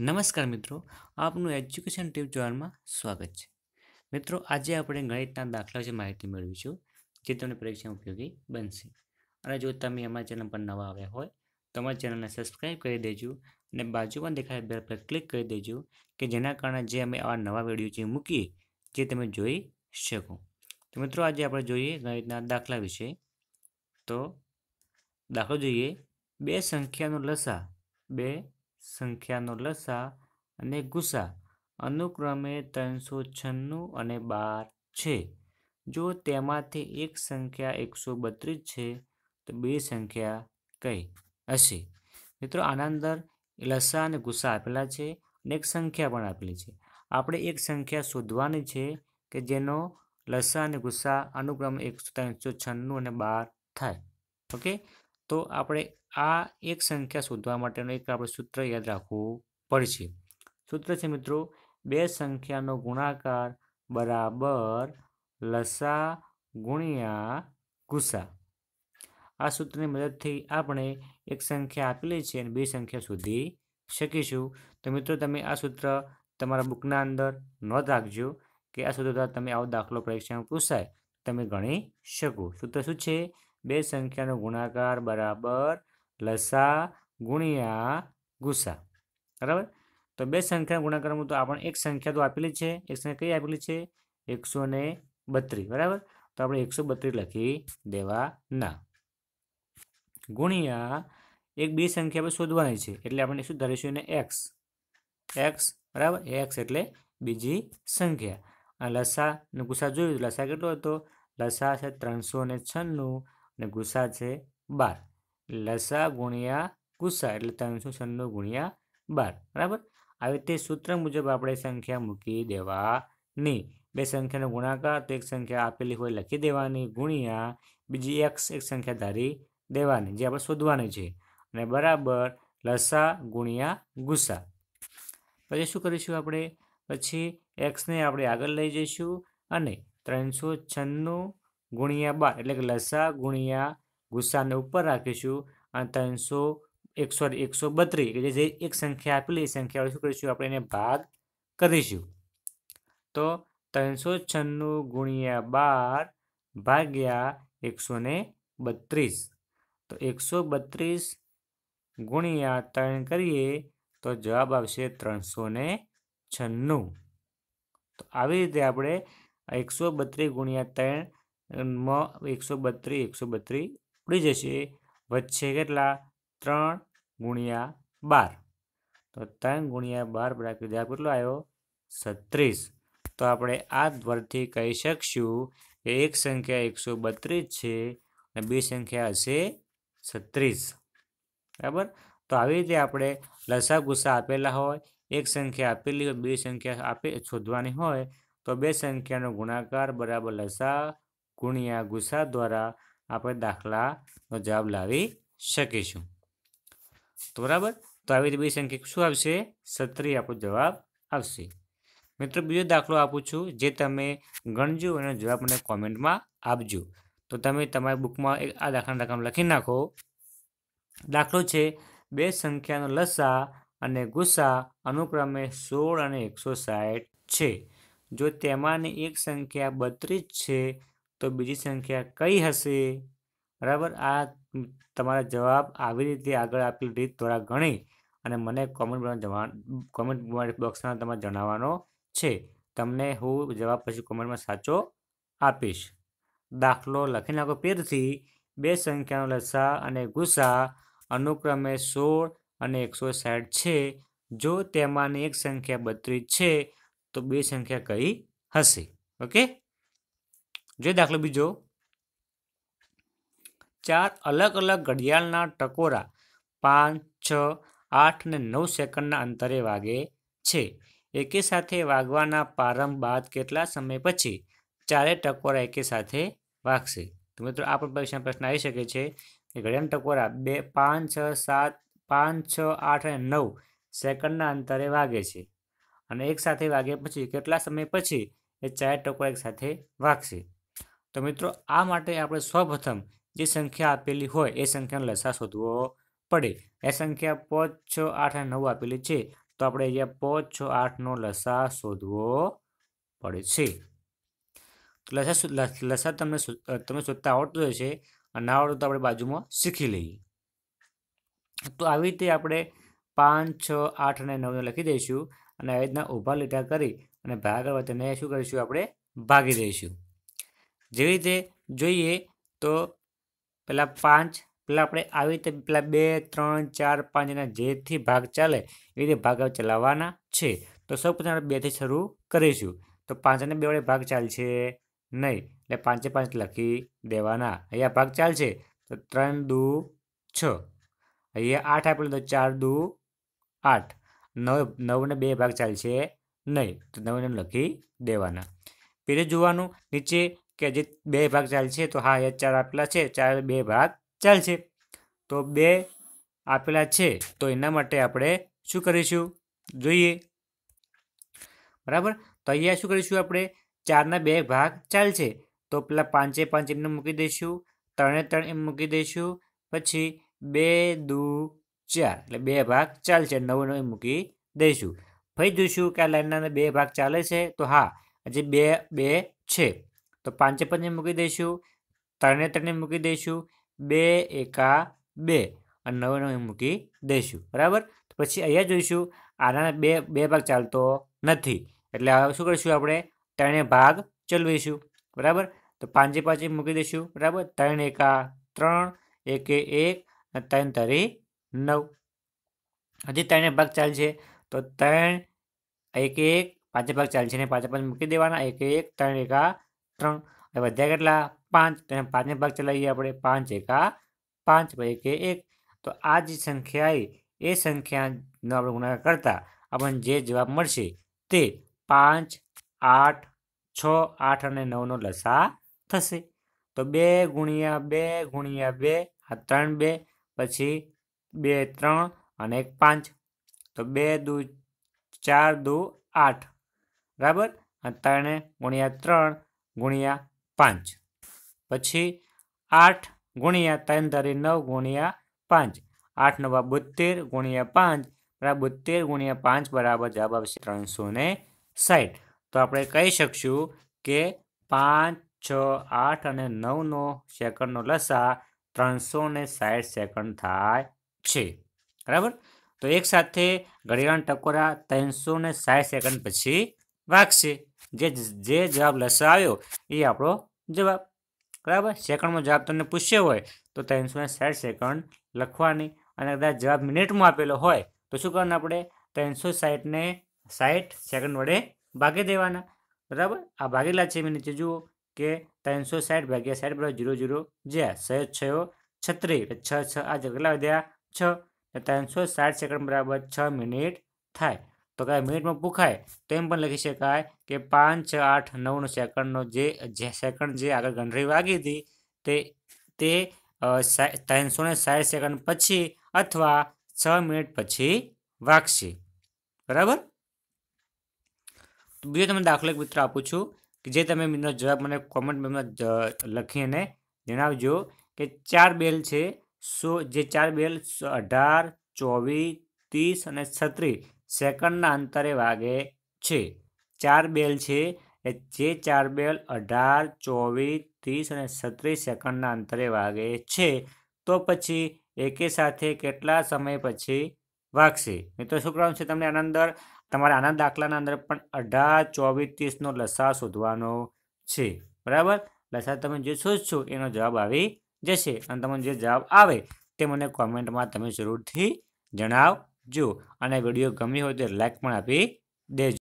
નમસ્કાર મિત્રો, આપનું એજ્યુકેશન ટીપ જોવામાં સ્વાગત છે. મિત્રો, આજે આપણે ગણિતના દાખલા વિશે માહિતી મેળવીશું, જે તમને પરીક્ષામાં ઉપયોગી બનશે. અને જો તમે અમારા ચેનલ પર નવા આવ્યા હોય, તો અમારી ચેનલને સબસ્ક્રાઈબ કરી દેજો અને બાજુમાં દેખાય બેલ પર ક્લિક કરી દેજો, કે જેના કારણે જે અમે આવા નવા વીડિયો જે મૂકીએ, જે તમે જોઈ શકો. તો મિત્રો, આજે આપણે જોઈએ ગણિતના દાખલા વિશે. તો દાખલો જોઈએ, બે સંખ્યાનો લસા, બે સંખ્યાનો લસા અને ગુસા અનુક્રમે ત્રણસો છન્નું અને બાર છે. જો તેમાંથી એક સંખ્યા એકસો બત્રીસ છે, તો બે સંખ્યા કઈ હશે? મિત્રો, આના અંદર લસા અને ગુસા આપેલા છે અને એક સંખ્યા પણ આપેલી છે. આપણે એક સંખ્યા શોધવાની છે કે જેનો લસા અને ગુસા અનુક્રમે એકસો ત્રણસો છન્નું અને બાર થાય. ઓકે? તો આપણે આ એક સંખ્યા શોધવા માટેનું એક આપણે સૂત્ર યાદ રાખવું પડશે. સૂત્ર છે મિત્રો, બે સંખ્યાનો ગુણાકાર બરાબર લસા ગુણ્યા ગુસા. આ સૂત્રની મદદથી આપણે એક સંખ્યા આપેલી છે અને બે સંખ્યા શોધી શકીશું. તો મિત્રો, તમે આ સૂત્ર તમારા બુકના અંદર નોંધ રાખજો કે આ સૂત્ર દ્વારા તમે આવો દાખલો પરીક્ષામાં પૂછાય તમે ગણી શકો. સૂત્ર શું છે? બે સંખ્યાનો ગુણાકાર બરાબર લસા ગુણ્યા ગુસા. બરાબર? તો બે સંખ્યાના ગુણાકારમાં તો આપણે એક સંખ્યા તો આપેલી છે. એક સંખ્યા કઈ આપેલી છે? એકસો ને બત્રીસ. બરાબર? તો આપણે એકસો બત્રીસ લખી દેવાના. ગુણ્યા એક બે સંખ્યા આપણે શોધવાની છે. એટલે આપણે શું ધરીશું? એને એક્સ. એક્સ. બરાબર? એક્સ એટલે બીજી સંખ્યા. અને લસા ગુસા જોયું લસા કેટલો હતો? લસા છે ત્રણસો ને છન્નું. અને ગુસા છે બાર. લસા ગુણ્યા ગુસા એટલે ત્રણસો છન્નું ગુણ્યા બાર. બરાબર? આવી રીતે સૂત્ર મુજબ આપણે સંખ્યા મૂકી દેવાની. બે સંખ્યાનો ગુણાકાર, તો એક સંખ્યા આપેલી હોય લખી દેવાની, ગુણ્યા બીજી એક્સ એક સંખ્યા ધારી દેવાની, જે આપણે શોધવાની છે. અને બરાબર, લસા ગુણ્યા ગુસા પછી શું કરીશું આપણે? પછી એક્સને આપણે આગળ લઈ જઈશું અને ત્રણસો છન્નું ગુણ્યા બાર એટલે કે લસા ગુણ્યા ગુસ્સાને ઉપર રાખીશું અને ત્રણસો એકસો એકસો બત્રીસ કે જે એક સંખ્યા આપેલી એ સંખ્યા શું કરીશું? આપણે એને ભાગ કરીશું. તો ત્રણસો છન્નું ગુણ્યા બાર ભાગ્યા એકસો બત્રીસ. તો એકસો બત્રીસ ગુણ્યા ત્રણ કરીએ તો જવાબ આવશે ત્રણસો ને છન્નું. તો આવી રીતે આપણે એકસો બત્રીસ ગુણ્યા ત્રણમાં એકસો બત્રીસ એકસો બત્રીસ ઉડી જશે. વચ્ચે કેટલા? ત્રણ ગુણ્યા બાર. તો ત્રણ ગુણ્યા બાર બરાબર જવાબ કેટલો આવ્યો? છત્રીસ. તો આપણે આ વર્ગથી કહી શકશું કે એક સંખ્યા એકસો બત્રીસ છે અને બે સંખ્યા હશે છત્રીસ. બરાબર? તો આવી રીતે આપણે લસા ગુસા આપેલા હોય, એક સંખ્યા આપેલી હોય, બે સંખ્યા આપે, શોધવાની હોય, તો બે સંખ્યાનો ગુણાકાર બરાબર લસા ગુણ્યા ગુસા દ્વારા આપણે દાખલાનો જવાબ લાવી શકીશું. તો બરાબર? તો આવી રીતે બે સંખ્યા શું આવશે? સત્રી આપણો જવાબ આવશે. મિત્રો, બીજો દાખલો આપું છું, જે તમે ગણજો અને જવાબ મને કોમેન્ટમાં આપજો. તો તમે તમારી બુકમાં એક આ દાખલાના દાખલા લખી નાખો. દાખલો છે, બે સંખ્યાનો લસા અને ગુસ્સા અનુક્રમે સોળ અને એકસો સાઠ છે. જો તેમાંની એક સંખ્યા બત્રીસ છે તો બીજી સંખ્યા કઈ હશે? બરાબર? આ તમારા જવાબ આવી રીતે આગળ આપેલી રીત દ્વારા ગણી અને મને કોમેન્ટ કોમેન્ટ બોક્સમાં તમારે જણાવવાનો છે. તમને હું જવાબ પછી કોમેન્ટમાં સાચો આપીશ. દાખલો લખી નાખો પેરથી બે સંખ્યાનો લસા અને ગુસા અનુક્રમે સોળ અને એકસો સાઠ છે. જો તેમાંની એક સંખ્યા બત્રીસ છે, તો બે સંખ્યા કઈ હશે? ઓકે? જો દાખલો બીજો. ચાર અલગ અલગ ઘડિયાળના ટકોરા પાંચ, છ, આઠ ને નવ સેકન્ડના અંતરે વાગે છે. એકે સાથે વાગવાના પ્રારંભ બાદ કેટલા સમય પછી ચારે ટકોરા એકે સાથે વાગશે? તો મિત્રો આ પણ પ્રશ્ન આવી શકે છે કે ઘડિયાળના ટકોરા બે, પાંચ, છ, સાત, પાંચ, છ, આઠ અને નવ સેકન્ડના અંતરે વાગે છે. અને એક સાથે વાગ્યા પછી કેટલા સમય પછી એ ચાર ટકોરા એક સાથે વાગશે? તો મિત્રો, આ માટે આપણે સૌપ્રથમ જે સંખ્યા આપેલી હોય, એ સંખ્યાનો લસા શોધવો પડે. એ સંખ્યા પાંચ, છ, આઠ અને નવ આપેલી છે, તો આપણે અહીંયા પાંચ, છ, આઠનો લસા શોધવો પડે છે. લસા લસા તમને તમે શોધતા આવડતું હશે અને ના આવડતું તો આપણે બાજુમાં શીખી લઈએ. તો આવી રીતે આપણે પાંચ, છ, આઠ અને નવને લખી દઈશું, અને આવી રીતના ઊભા લીટા કરી અને ભાગ કરવા તેને શું કરીશું આપણે? ભાગી દઈશું. જેવી રીતે જોઈએ તો પેલા પાંચ, પેલા આપણે આવી રીતે પેલા બે, ત્રણ, ચાર, પાંચ એના જેથી ભાગ ચાલે એ રીતે ભાગ ચલાવવાના છે. તો સૌ પ્રથમ આપણે બેથી શરૂ કરીશું. તો પાંચ અને બે વડે ભાગ ચાલશે નહીં. એટલે પાંચે પાંચ લખી દેવાના. અહીંયા ભાગ ચાલશે. તો ત્રણ દુ છ. અહીંયા આઠ આપેલું તો ચાર દુ આઠ. નવ નવને બે ભાગ ચાલશે નહીં. તો નવને લખી દેવાના. પેલે જોવાનું નીચે કે જે બે ભાગ ચાલશે તો હા, એ ચાર આપેલા છે, ચાર બે ભાગ ચાલશે. તો બે આપેલા છે, તો એના માટે આપણે શું કરીશું? જોઈએ. બરાબર? તો અહીંયા શું કરીશું આપણે? ચારના બે ભાગ ચાલશે. તો પેલા પાંચે પાંચ એમને મૂકી દઈશું. ત્રણે ત્રણ એમ મૂકી દઈશું. પછી બે, દુ, ચાર. એટલે બે ભાગ ચાલશે. નવું નવું મૂકી દઈશું. ફરી જોઈશું કે આ લાઈનના બે ભાગ ચાલે છે તો હા, હજી બે બે છે. તો પાંચે પાંચ મૂકી દઈશું, ત્રણે ત્રણે મૂકી દઈશું, બે એકા બે, અને નવે નવે મૂકી દઈશું, બરાબર? તો પછી અહીંયા જોઈશું, આના બે બે ભાગ ચાલતો નથી. એટલે હવે શું કરીશું આપણે? ત્રણે ભાગ ચલવીશું, બરાબર? તો પાંચે પાંચે મૂકી દઈશું, બરાબર? ત્રણ એકા ત્રણ, એકે એક, અને ત્રણ તરી નવ. હજી ત્રણે ભાગ ચાલશે, તો ત્રણ, એક એક, પાંચે ભાગ ચાલશે ને પાંચે પાંચ મૂકી દેવાના, એક એક, ત્રણ એકા ત્રણ. હવે વધ્યા કેટલા? પાંચ. તો એમ પાંચને ભાગ ચલાવીએ આપણે. પાંચ એકા પાંચ પછી એકે એક. તો આ જે સંખ્યા આવી, એ સંખ્યાનો આપણે ગુણાકાર કરતા આપણને જે જવાબ મળશે તે પાંચ, આઠ, છ, આઠ અને નવનો લસા થશે. તો બે ગુણ્યા બે ગુણ્યા બે, આ ત્રણ બે, પછી બે ત્રણ અને એક પાંચ. તો બે, દુ, ચાર, દુ, આઠ. બરાબર? અને ત્રણે ગુણ્યા ત્રણ ગુણ્યા પાંચ. પછી આઠ ગુણ્યા ત્રણ ધરી નવ ગુણ્યા પાંચ. આઠ નવા બોતેર ગુણ્યા પાંચ બરાબર બોતેર ગુણ્યા પાંચ બરાબર જવાબ આવશે ત્રણસો ને સાઠ તો આપણે કહી શકશું કે પાંચ, છ, આઠ અને નવનો સેકન્ડનો લસા ત્રણસો ને સાઠ સેકન્ડ થાય છે. બરાબર? તો એકસાથે ઘડિયાળ ટકોરા ત્રણસો ને સાઠ સેકન્ડ પછી વાગશે. જે જે જવાબ લસા આવ્યો, એ આપણો જવાબ. બરાબર? સેકન્ડમાં જવાબ તમને પૂછ્યો હોય, તો ત્રણસો સાઠ સેકન્ડ લખવાની અને કદાચ જવાબ મિનિટમાં આપેલો હોય, તો શું કરવાનું આપણે? ત્રણસો સાઠને સાઠ સેકન્ડ વડે ભાગી દેવાના. બરાબર? આ ભાગેલા છે મેં નીચે જુઓ કે ત્રણસો સાઠ ભાગ્યા સાઠ બરાબર જીરો જીરો જ્યાં છ છયો છત્રીસ છ છ, આ કેટલા વધ્યા છ. ત્રણસો સાઠ સેકન્ડ બરાબર છ મિનિટ થાય. તો કાંઈ મિનિટમાં પૂખાય. તો એમ પણ લખી શકાય કે પાંચ, આઠ નવનો સેકન્ડનો જે જે સેકન્ડ જે આગળ ઘંટડી વાગી હતી તે તે ત્રણસો ને સાઠ સેકન્ડ પછી અથવા છ મિનિટ પછી વાગશે. બરાબર? બીજો તમને દાખલો એક મિત્ર આપું છું કે જે તમે મિત્રો જવાબ મને કોમેન્ટ કોમેન્ટમાં લખીને જણાવજો કે ચાર બેલ છે સો, જે ચાર બેલ અઢાર, ચોવીસ, ત્રીસ અને છત્રીસ. સેકન્ડના અંતરે વાગે છે. ચાર બેલ છે એ જે ચાર બેલ અઢાર, ચોવીસ, ત્રીસ અને છત્રીસ સેકન્ડના અંતરે વાગે છે. તો પછી એકે સાથે કેટલા સમય પછી વાગશે? મિત્રો, શું કરવાનું છે તમને આના અંદર? તમારા આના દાખલાના અંદર પણ અઢાર, ચોવીસ, ત્રીસનો લસા શોધવાનો છે. બરાબર? લસા તમે જે શોધશો એનો જવાબ આવી જશે અને તમને જે જવાબ આવે તે મને કોમેન્ટમાં તમે જરૂરથી જણાવજો અને વીડિયો ગમ્યો હોય તો લાઈક પણ આપી દેજો.